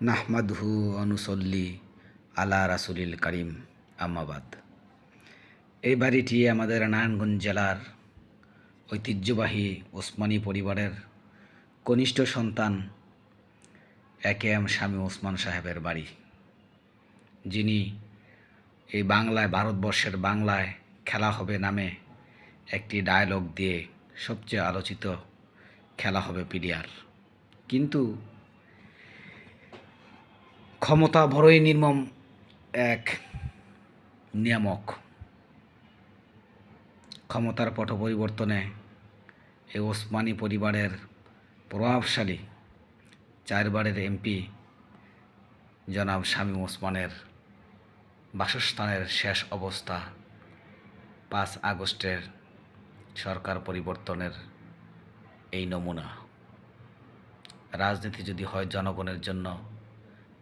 নাহমাদহু অনুসল্লি আলা রাসুলিল করিম আম্মাবাদ এই বাড়িটি আমাদের নারায়ণগঞ্জ জেলার ঐতিহ্যবাহী ওসমানী পরিবারের কনিষ্ঠ সন্তান একে এম স্বামী ওসমান সাহেবের বাড়ি। যিনি এই বাংলায়, ভারতবর্ষের বাংলায় খেলা হবে নামে একটি ডায়লগ দিয়ে সবচেয়ে আলোচিত খেলা হবে প্লেয়ার কিন্তু ক্ষমতা বড়ই নির্মম এক নিয়ামক। ক্ষমতার পট পরিবর্তনে এই ওসমানী পরিবারের প্রভাবশালী চারবারের এমপি জনাব শামীম ওসমানের বাসস্থানের শেষ অবস্থা পাঁচ আগস্টের সরকার পরিবর্তনের এই নমুনা। রাজনীতি যদি হয় জনগণের জন্য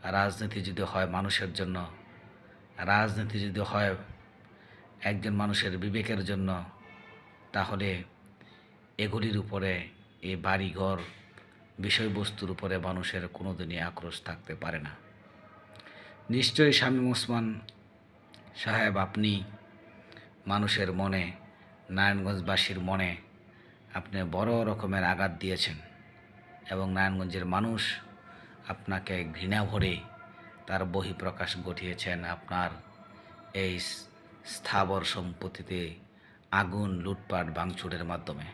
রাজনীতি যদি হয় মানুষের জন্য, রাজনীতি যদি হয় একজন মানুষের বিবেকের জন্য, তাহলে এগুলির উপরে এই বাড়িঘর বিষয়বস্তুর উপরে মানুষের কোনোদিনই আক্রোশ থাকতে পারে না। নিশ্চয়ই শামীম ওসমান সাহেব আপনি মানুষের মনে, নারায়ণগঞ্জবাসীর মনে আপনি বড় রকমের আঘাত দিয়েছেন এবং নারায়ণগঞ্জের মানুষ আপনাকে ঘৃণা ভরে তার বহিঃপ্রকাশ ঘটিয়েছেন আপনার এই স্থাবর সম্পত্তিতে আগুন লুটপাট ভাঙচুরের মাধ্যমে।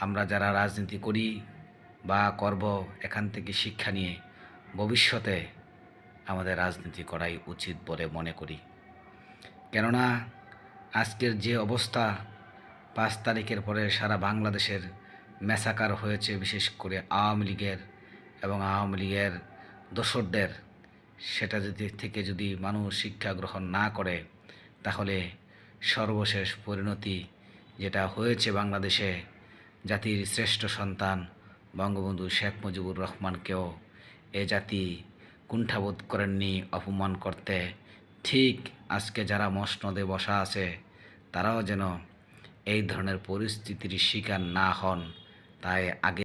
আমরা যারা রাজনীতি করি বা করব এখান থেকে শিক্ষা নিয়ে ভবিষ্যতে আমাদের রাজনীতি করাই উচিত বলে মনে করি। কেননা আজকের যে অবস্থা, পাঁচ তারিখের পরে সারা বাংলাদেশের মেসাকার হয়েছে বিশেষ করে আওয়ামী লীগের এবং আওয়ামী লীগের দোসরদের, সেটা যদি থেকে যদি মানুষ শিক্ষা গ্রহণ না করে, তাহলে সর্বশেষ পরিণতি যেটা হয়েছে বাংলাদেশে, জাতির শ্রেষ্ঠ সন্তান বঙ্গবন্ধু শেখ মুজিবুর রহমানকেও এ জাতি কুণ্ঠাবোধ করেননি অপমান করতে। ঠিক আজকে যারা মসনদে বসা আছে, তারাও যেন এই ধরনের পরিস্থিতির শিকার না হন, তাই আগে